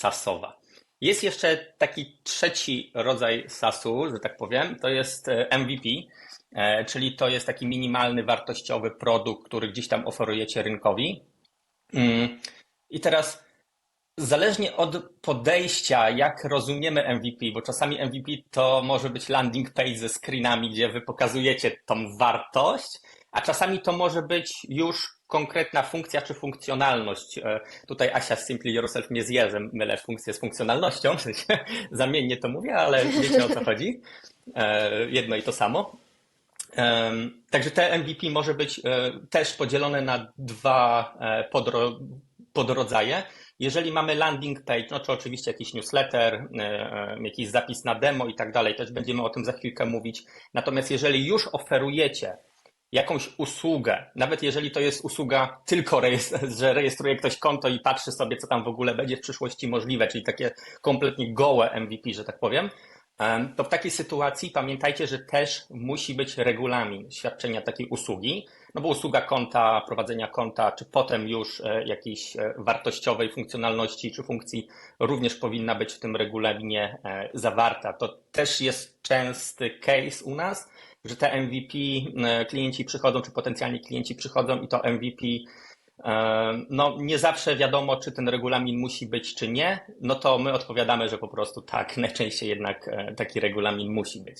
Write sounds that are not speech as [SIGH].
SaaSowa. Jest jeszcze taki trzeci rodzaj SaaSu, że tak powiem, to jest e, MVP, e, czyli to jest taki minimalny, wartościowy produkt, który gdzieś tam oferujecie rynkowi. Mm, I teraz zależnie od podejścia, jak rozumiemy MVP, bo czasami MVP to może być landing page ze screenami, gdzie wy pokazujecie tą wartość, a czasami to może być już konkretna funkcja czy funkcjonalność. E, Tutaj Asia z Simply Yourself mnie zje, że mylę funkcję z funkcjonalnością, [LAUGHS] w zamiennie to mówię, ale wiecie o co chodzi. E, Jedno i to samo. Także te MVP może być e, też podzielone na dwa podro, podrodzaje. Jeżeli mamy landing page, no to oczywiście jakiś newsletter, jakiś zapis na demo i tak dalej, też będziemy o tym za chwilkę mówić. Natomiast jeżeli już oferujecie jakąś usługę, nawet jeżeli to jest usługa tylko, [LAUGHS] że rejestruje ktoś konto i patrzy sobie, co tam w ogóle będzie w przyszłości możliwe, czyli takie kompletnie gołe MVP, że tak powiem, em, to w takiej sytuacji pamiętajcie, że też musi być regulamin świadczenia takiej usługi, no bo usługa konta, prowadzenia konta, czy potem już e, jakiejś e, wartościowej funkcjonalności czy funkcji również powinna być w tym regulaminie e, zawarta. To też jest częsty case u nas, że te MVP klienci przychodzą, czy potencjalni klienci przychodzą i to MVP no nie zawsze wiadomo, czy ten regulamin musi być, czy nie, no to my odpowiadamy, że po prostu tak, [LAUGHS] najczęściej jednak e, taki regulamin musi być.